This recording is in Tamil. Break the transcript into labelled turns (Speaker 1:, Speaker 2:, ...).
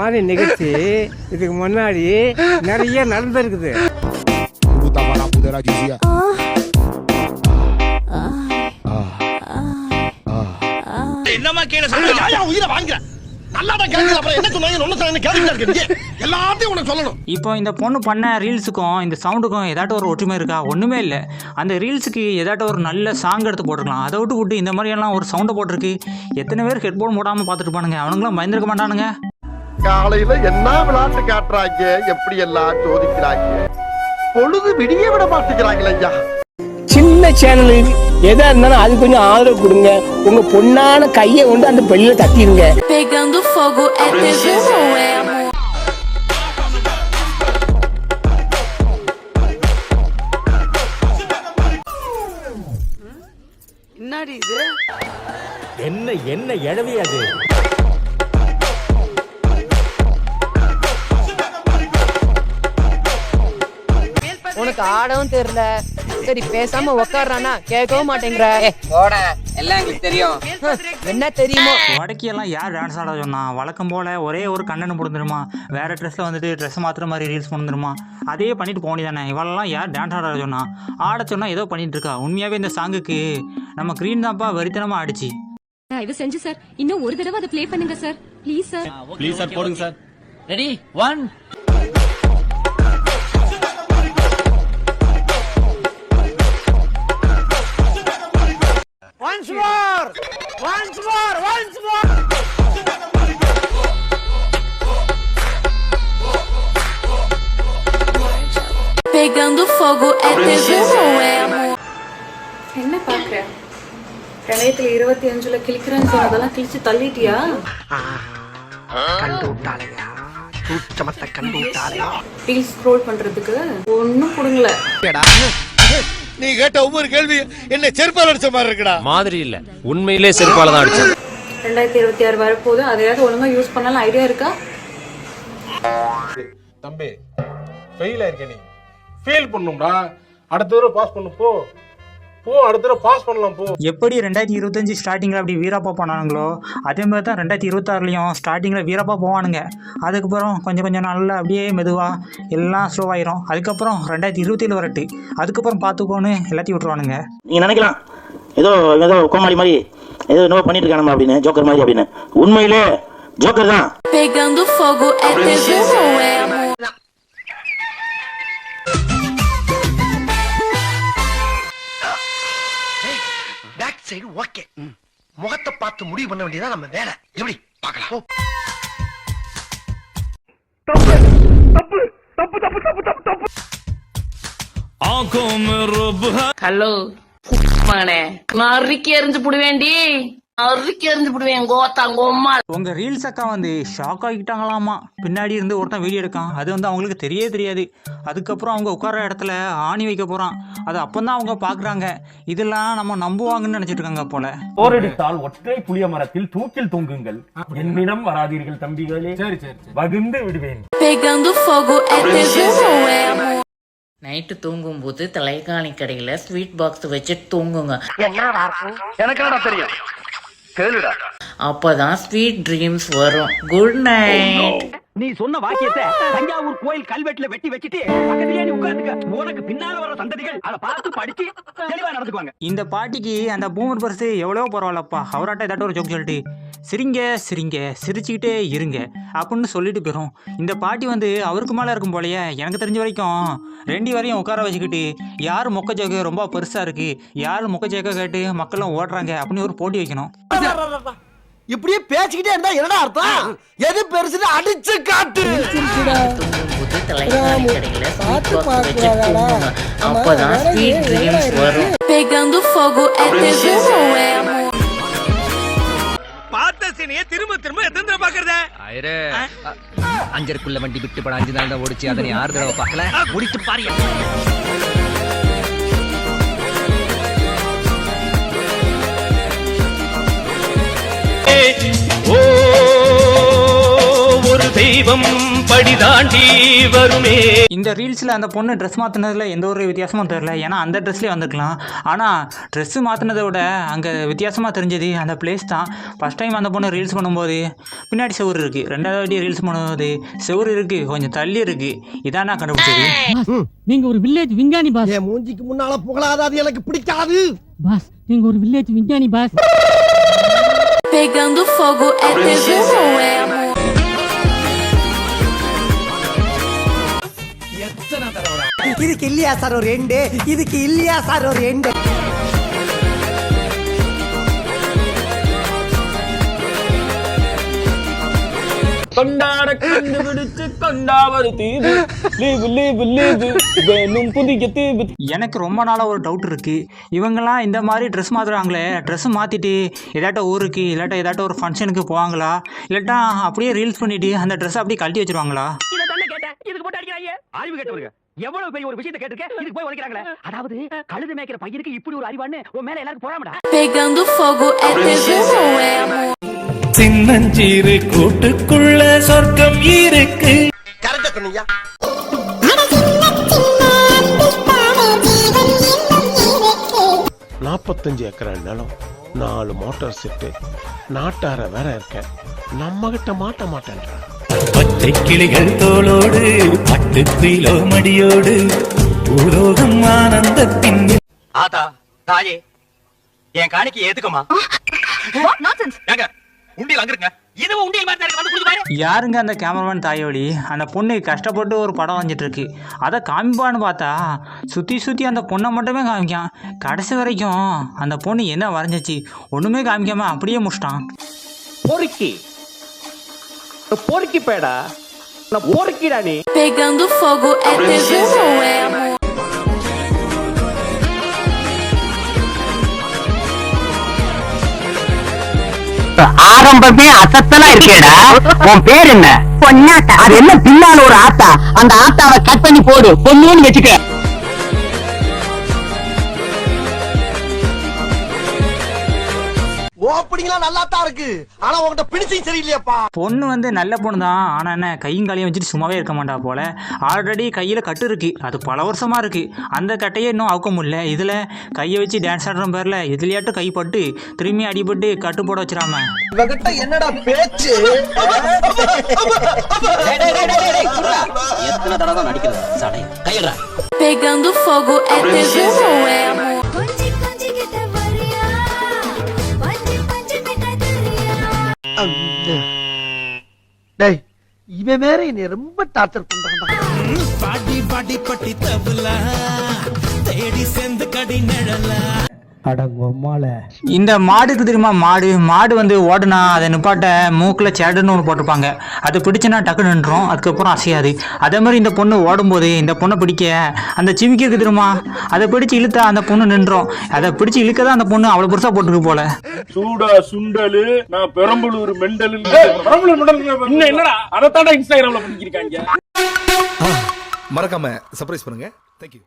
Speaker 1: மாதிரி நிகழ்ச்சி. இதுக்கு முன்னாடி நிறைய நடந்திருக்குது.
Speaker 2: என்னமா கீழே சொல்லுங்க உயிரை வாங்குற? நல்லா தான் கேட்கல அப்புறம் என்ன சொன்னாங்க? ஒன்னு சொன்னாங்க? கேட்டுட்டு இருக்கீங்க? எல்லாத்தையும் உனக்கு சொல்லணும்.
Speaker 3: இப்போ இந்த பொண்ணு பண்ண ரீல்ஸுக்கும் இந்த சவுண்டுக்கும் ஏதாட்டும் ஒரு ஒற்றுமை இருக்கா? ஒன்றுமே இல்லை. அந்த ரீல்ஸுக்கு ஏதாட்டும் ஒரு நல்ல சாங் எடுத்து போட்டிருக்கலாம். அதை விட்டு விட்டு இந்த மாதிரியெல்லாம் ஒரு சவுண்டை போட்டிருக்கு. எத்தனை பேர் ஹெட்ஃபோன் போடாமல் பார்த்துட்டு இருப்பானுங்க? அவனுங்களாம் பயந்துருக்க மாட்டானுங்க.
Speaker 2: காலையில என்ன விளையாட்டு காட்டுறாங்க? எப்படி எல்லாம் சோதிக்கிறாங்க? பொழுது விடிய விட மாட்டேங்கிறாங்களே ஐயா.
Speaker 4: சின்ன சேனலுக்கு எதா இருந்தாலும் அது கொஞ்சம் ஆதரவு கொடுங்க. உங்க பொண்ணான கையை கொண்டு அந்த பெல்லில தட்டிடுங்க? என்ன என்ன எழவி அது?
Speaker 5: உனக்கு ஆடவும் தெரியல. சரி பேசாம உக்காடுறானா கேட்கவும் மாட்டேங்கிற.
Speaker 6: போட. எல்லாம் எங்களுக்கு தெரியும்.
Speaker 5: என்ன தெரியுமோ?
Speaker 3: வடக்கியெல்லாம் யார் டான்ஸ் ஆட சொன்னா? வழக்கம் போல் ஒரே ஒரு கண்ணனை பிடிந்துருமா வேறு ட்ரெஸ்ஸில் வந்துட்டு ட்ரெஸ் மாற்றுற மாதிரி ரீல்ஸ் பண்ணிருமா அதே பண்ணிட்டு போனி தானே இவளெல்லாம் யார் டான்ஸ் ஆட சொன்னா? ஆட சொன்னா ஏதோ பண்ணிட்டு இருக்கா? உண்மையாகவே இந்த சாங்குக்கு நம்ம க்ரீன் தான்ப்பா வெறித்தனமாக ஆடிச்சு.
Speaker 7: தயவு செஞ்சு சார் இன்னும் ஒரு தடவை அதை ப்ளே பண்ணுங்க sir please sir
Speaker 2: please sir போடுங்க sir
Speaker 6: ready one
Speaker 7: Pegando fogo é TV ou é amor?
Speaker 8: என்ன பாக்குற ரெண்டாயிரத்துல இருபத்தி அஞ்சுல கிழிக்கிறேன்னு சொன்னதெல்லாம் கிழிச்சு தள்ளிட்டியா?
Speaker 2: கண்டு விட்டாளையா சூச்சமத்தை கண்டு விட்டாளையா
Speaker 8: ரீல் ஸ்க்ரோல் பண்றதுக்கு? ஒன்னும் புடுங்கல.
Speaker 2: நீ கேட்ட ஒவ்வொரு கேள்வி என்ன செருப்பால் அடிச்ச மாதிரி இருக்குடா.
Speaker 4: மாதிரி இல்ல. உண்மையிலே செருப்பால தான் அடிச்சது
Speaker 8: ரெண்டாயிரத்தி இருபத்தி ஆறு வரப்போகுது. அதையாவது ஒழுங்கா யூஸ் பண்ணலாம் ஐடியா இருக்கா?
Speaker 9: தம்பி ஃபெயில் ஆயிருக்க நீ. ஃபெயில் பண்ணும்டா. அடுத்த தடவை பாஸ் பண்ணு போ. போ அடுத்த தடவை பாஸ் பண்ணலாம் போ.
Speaker 3: எப்படி ரெண்டாயிரத்தி இருபத்தஞ்சி ஸ்டார்டிங்கில் அப்படி வீரப்பா போனானுங்களோ அதே மாதிரி தான் ரெண்டாயிரத்தி இருபத்தாறுலையும் ஸ்டார்டிங்கில் வீரப்பா போவானுங்க. அதுக்கப்புறம் கொஞ்சம் கொஞ்சம் நாளில் அப்படியே மெதுவாக எல்லாம் ஸ்லோவாயிரும் அதுக்கப்புறம் ரெண்டாயிரத்தி இருபத்தேழு வரட்டு. அதுக்கப்புறம் பார்த்துக்கோன்னு எல்லாத்தையும் விட்ருவானுங்க
Speaker 6: நீங்க நினைக்கலாம் ஏதோ ஏதோ கோமாளி மாதிரி ஏதோ என்னவோ பண்ணிட்டு இருக்கானமா அப்படின்னு ஜோக்கர் மாதிரி அப்படின்னு. உண்மையிலே ஜோக்கர் தான்.
Speaker 2: சைடு ஓகே முகத்தை பார்த்து முடிவு பண்ண வேண்டியதா நம்ம வேலை. எப்படி? பார்க்கலாம். போ.
Speaker 5: ஹலோ மகனே நான் அறுக்கி எறிஞ்சு புடுவேண்டி அறுக்கி எறிஞ்சு
Speaker 3: உங்கள் ரீல்ஸ் அக்கா வந்து ஷாக் ஆகிட்டாங்களாமா பின்னாடி இருந்து ஒருத்தன் வீடியோ எடுக்கான். அது வந்து அவங்களுக்கு தெரியவே தெரியாது. அதுக்கப்புறம் அவங்க உட்கார இடத்துல ஆணி வைக்க போகிறான் அது அப்போ தான் அவங்க பார்க்குறாங்க இதெல்லாம் நம்ம நம்புவாங்கன்னு நினச்சிட்டு இருக்காங்க போல
Speaker 4: போரடித்தால் ஒற்றை புளிய மரத்தில் தூக்கில் தொங்குங்கள். என்னிடம் வராதீர்கள் தம்பிகளே.
Speaker 9: சரி சரி
Speaker 4: வகுந்து விடுவேன்?
Speaker 5: நைட்டு தூங்கும்போது தலைகாணி கடையில ஸ்வீட் பாக்ஸ் வச்சு தூங்குங்க.
Speaker 2: எனக்கு தெரியும்? கேளுடா.
Speaker 5: அப்பதான் ஸ்வீட் ட்ரீம்ஸ் வரும். குட் நைட்
Speaker 6: நீ சொன்ன வாக்கியத்தை தஞ்சாவூர் கோயில் கல்வெட்டுல வெட்டி வச்சுட்டு பக்கத்திலேயே நீ உட்கார்ந்துக்க. உனக்கு பின்னால வர சந்ததிகள் அதை பார்த்து படிச்சு தெளிவா நடந்துக்குவாங்க.
Speaker 3: இந்த பாட்டிக்கு அந்த பூமர் பரிசு எவ்வளோ பரவாயில்லப்பா. அவராட்ட ஏதாட்டும் ஒரு ஜோக் சொல்லிட்டு. சிரிங்க சிரிங்க சிரிச்சுக்கிட்டே இருங்க. அப்படின்னு சொல்லிட்டு போயிடும் இந்த பாட்டி வந்து அவருக்கு மேலே இருக்கும் போலயே எனக்கு தெரிஞ்ச வரைக்கும் ரெண்டு வரையும் உட்கார வச்சுக்கிட்டு யார் மொக்க ஜோக்கு ரொம்ப பெருசாக இருக்குது யார் மொக்க ஜோக்க கேட்டு மக்களும் ஓடுறாங்க? அப்படின்னு ஒரு போட்டி வைக்கணும்.
Speaker 2: இப்படியே பேசிக்கிட்டே இருந்தா என்னடா அர்த்தம்? எது பெருசுன்னு அடிச்சு காட்டு.
Speaker 5: அப்பதான் ஸ்வீட் ட்ரீம்ஸ் வரும்.
Speaker 7: Pegando fogo é TV ou é.
Speaker 2: சீனையே திரும்ப திரும்ப எத்தனை பாக்குறத
Speaker 6: அஞ்சருக்குள்ள வண்டி விட்டு படம் அஞ்சு நாள் தான் ஓடிச்சு. அதை நீ ஆறு தடவை பார்க்கல? முடிச்சு பாரு.
Speaker 4: ஓ ஒரு தெய்வம்.
Speaker 6: படி தாண்டி வருமே.
Speaker 3: இந்த ரீல்ஸில் அந்த பொண்ணு ட்ரெஸ் மாற்றினதுல எந்த ஒரு வித்தியாசமும் தெரில ஏன்னா அந்த ட்ரெஸ்லேயே வந்திருக்கலாம். ஆனால் ட்ரெஸ்ஸு மாற்றினதை விட அங்கே வித்தியாசமாக தெரிஞ்சது அந்த பிளேஸ் தான். ஃபஸ்ட் டைம் அந்த பொண்ணு ரீல்ஸ் பண்ணும்போது பின்னாடி செவுரு இருக்குது ரெண்டாவது வாட்டி ரீல்ஸ் பண்ணும்போது செவுரு இருக்குது கொஞ்சம் தள்ளி இருக்குது இதான் நான் கண்டுபிடிச்சது
Speaker 6: நீங்க ஒரு வில்லேஜ் விஞ்ஞானி பாஸ்.
Speaker 2: என் மூஞ்சிக்கு முன்னால புகழாத. அது எனக்கு பிடிக்காது.
Speaker 6: பாஸ் நீங்க ஒரு வில்லேஜ் விஞ்ஞானி pass.
Speaker 8: Pegando fogo é tesão ou é.
Speaker 1: இதுக்கு இல்லையா சார் ஒரு ரெண்டு இதுக்கு இல்லையா சார் ஒரு ரெண்டு
Speaker 4: கொண்டாட லீவு லீவு லீவு. வேணும் புதிய தீவு.
Speaker 3: எனக்கு ரொம்ப நாளாக ஒரு டவுட் இருக்குது இவங்கெல்லாம் இந்த மாதிரி ட்ரெஸ் மாற்றுறாங்களே ட்ரெஸ்ஸு மாற்றிட்டு ஏதாட்ட ஊருக்கு இல்லாட்டா ஏதாட்ட ஒரு ஃபங்க்ஷனுக்கு போவாங்களா? இல்லாட்டா அப்படியே ரீல்ஸ் பண்ணிவிட்டு அந்த ட்ரெஸ்ஸை அப்படியே கழட்டி வச்சிருவாங்களா?
Speaker 6: இத தானே கேட்டேன். இதுக்கு போட்டு அடிக்கிறாங்க அறிவு கேட்டவருங்க. எவ்வளவு பெரிய ஒரு விஷயத்தை கேட்டிருக்கேன் இதுக்கு போய் உடைக்கிறாங்களே அதாவது கழுது மேய்க்கிற பையனுக்கு இப்படி ஒரு அறிவான்னு உன் மேல எல்லாரும் போறாமடா? சின்னஞ்சீரு கூட்டுக்குள்ள சொர்க்கம் இருக்கு.
Speaker 2: கரெக்டா சொன்னீங்க நாற்பத்தஞ்சு ஏக்கரா நிலம் நாலு மோட்டார் செட்டு. நாட்டார வேற இருக்க நம்ம கிட்ட மாட்ட மாட்டேன்றான்
Speaker 6: பச்சை கிளிகள் தோளோடு பட்டு கிலோ மடியோடு பூலோகம் ஆனந்தத்தின் ஆத்தா தாயே என் காணிக்கு ஏத்துக்கமா? உண்டியல்
Speaker 3: யாருங்க அந்த கேமராமேன் தாயோலி அந்த பொண்ணு கஷ்டப்பட்டு ஒரு படம் வந்துட்டு இருக்கு. அதை காமிப்பான்னு பார்த்தா சுற்றி சுற்றி அந்த பொண்ணை மட்டுமே காமிக்கான். கடைசி வரைக்கும் அந்த பொண்ணு என்ன வரைஞ்சிச்சு ஒன்றுமே காமிக்காம அப்படியே முடிச்சிட்டான்.
Speaker 4: பொறுக்கி. பேடா நான் பொறுக்கிடா நீ
Speaker 8: Pegando fogo é tesão ou é amor?
Speaker 6: ஆரம்பமே அசத்தலா இருக்கேடா. உன் பேர் என்ன? பொன்னாட்டா. அது என்ன பின்னால ஒரு ஆத்தா? அந்த ஆத்தாவை கட் பண்ணி போடு. பொண்ணுன்னு வச்சுக்க
Speaker 2: ஓப்பனிங்லாம் நல்லா தான் இருக்கு. ஆனா உன்கிட்ட பினிஷிங் சரியில்லையாப்பா.
Speaker 3: பொண்ணு வந்து நல்ல பொண்ணு தான் ஆனால் என்ன கையும் காலையும் வச்சுட்டு சும்மாவே இருக்க மாட்டா போல. ஆல்ரெடி கையில் கட்டு இருக்கு. அது பல வருஷமா இருக்கு. அந்த கட்டையே இன்னும் அவுக்க முடியல. இதில் கையை வச்சு டான்ஸ் ஆடுற பேரில். எதுலையாட்டும் கைப்பட்டு திரும்பி அடிபட்டு கட்டு போட வச்சிடாம.
Speaker 2: இவகிட்ட என்னடா பேச்சு?
Speaker 4: எத்தனை தடவை நடிக்கிறது சடை. கையடா
Speaker 8: Pegando fogo é tesão ou é amor?
Speaker 2: டேய் இவன் வேற என்னை ரொம்ப டார்ச்சர் பண்றான்
Speaker 6: பாடி பாடி பட்டி தபுலா தேடி சேர்ந்து கடி நிழலா
Speaker 3: இந்த மாடுக்கு தெரியுமா? மாடு. மாடு வந்து ஓடுனா அதை நிப்பாட்ட மூக்கில் சேடுன்னு ஒன்று போட்டிருப்பாங்க. அது பிடிச்சுனா டக்கு நின்றோம் அதுக்கப்புறம் அசையாது. அதே மாதிரி இந்த பொண்ணு ஓடும்போது இந்த பொண்ணை பிடிக்க அந்த சிமிக்கி இருக்கு தெரியுமா? அதை பிடிச்சு இழுத்தா அந்த பொண்ணு நின்றோம் அதை பிடிச்சு இழுக்க தான் அந்த பொண்ணு அவ்வளோ பெருசாக போட்டுருக்கு போல.
Speaker 9: சூடா சுண்டலு நான் பெரம்பலூர் மெண்டல் பெரம்பலூர் மெண்டல் இன்னும் என்னடா? அதைத்தாண்டா இன்ஸ்டாகிராம்ல பண்ணிருக்காங்க
Speaker 10: மறக்காம சர்ப்ரைஸ் பண்ணுங்க. தேங்க்யூ